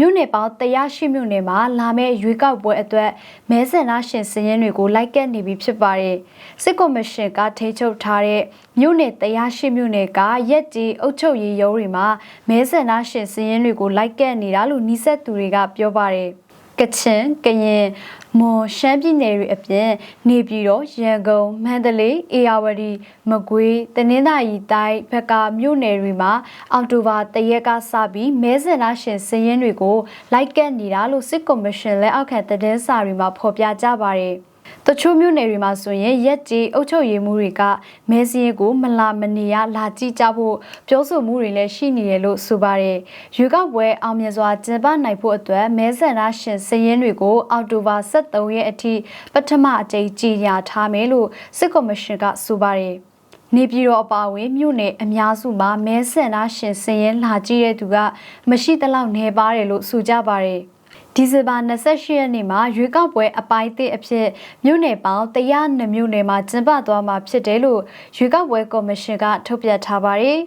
မြို့နယ်ပေါင်း108မြို့နယ်မှာလာမယ့်ရွေးကောက်ပွဲအတွက်မဲဆန္ဒရှင်စည်ရင်းတွေကိုလိုက်ကက်နေပြီဖြစ်ပါတယ်စစ်ကော်မရှင်ကထိန်းချုပ်ထားတဲ့မြို့နယ်108မြို့နယ်ကရက်ကြီးအုပ်ချုပ်ရေးရုံးတွေမှာမဲဆန္ဒရှင်စည်ရင်းတွေကိုလိုက်ကက်နေတာလို့နှိစက်သူတွေကပြောပါတယ် ကချင်ကရင်မွန်ရှမ်းပြည်နယ်တွေအပြင်နေပြည်တော်ရန်ကုန်မန္တလေးအေရဝတီမကွေးတနင်္သာရီတိုင်းဘက်ကမြို့နယ်တွေမှာအောက်တိုဘာတရက်ကစပြီးမဲဆန္ဒရှင်စည်ရင်းတွေကိုလိုက်ကက်နေတာလို့စစ်ကော်မရှင်လက်အောက်ခံသတင်းစာတွေမှာဖော်ပြကြပါတယ် တချို့မြို့နယ်တွေမှာဆိုရင်ရက်ကြီးအုပ်ချုပ်ရေးမှုတွေကမဲစင်းကိုမလာမနေရလာကြည့်ကြဖို့ပြောဆိုမှုတွေလည်းရှိနေတယ်လို့ဆိုပါတယ်။ရွေးကောက်ပွဲအောင်မြင်စွာကျင်းပနိုင်ဖို့အတွက်မဲဆန္ဒရှင်စည်ရင်းတွေကိုအောက်တိုဘာ23ရက်အထိပထမအကြိမ်ကြီးညာထားမယ်လို့စစ်ကော်မရှင်ကဆိုပါတယ်။နေပြည်တော်အပါအဝင်မြို့နယ်အများစုမှာမဲဆန္ဒရှင်စည်ရင်လာကြည့်တဲ့သူကမရှိသလောက်နေပါတယ်လို့ဆိုကြပါတယ်။ ဒီဇင်ဘာ28ရက်နေ့မှာရွေးကောက်ပွဲအပိုင်းသစ်အဖြစ်မြို့နယ်ပေါင်း102မြို့နယ်မှာကျင်းပသွားမှာဖြစ်တယ်လို့ရွေးကောက်ပွဲကော်မရှင်ကထုတ်ပြန်ထားပါတယ်။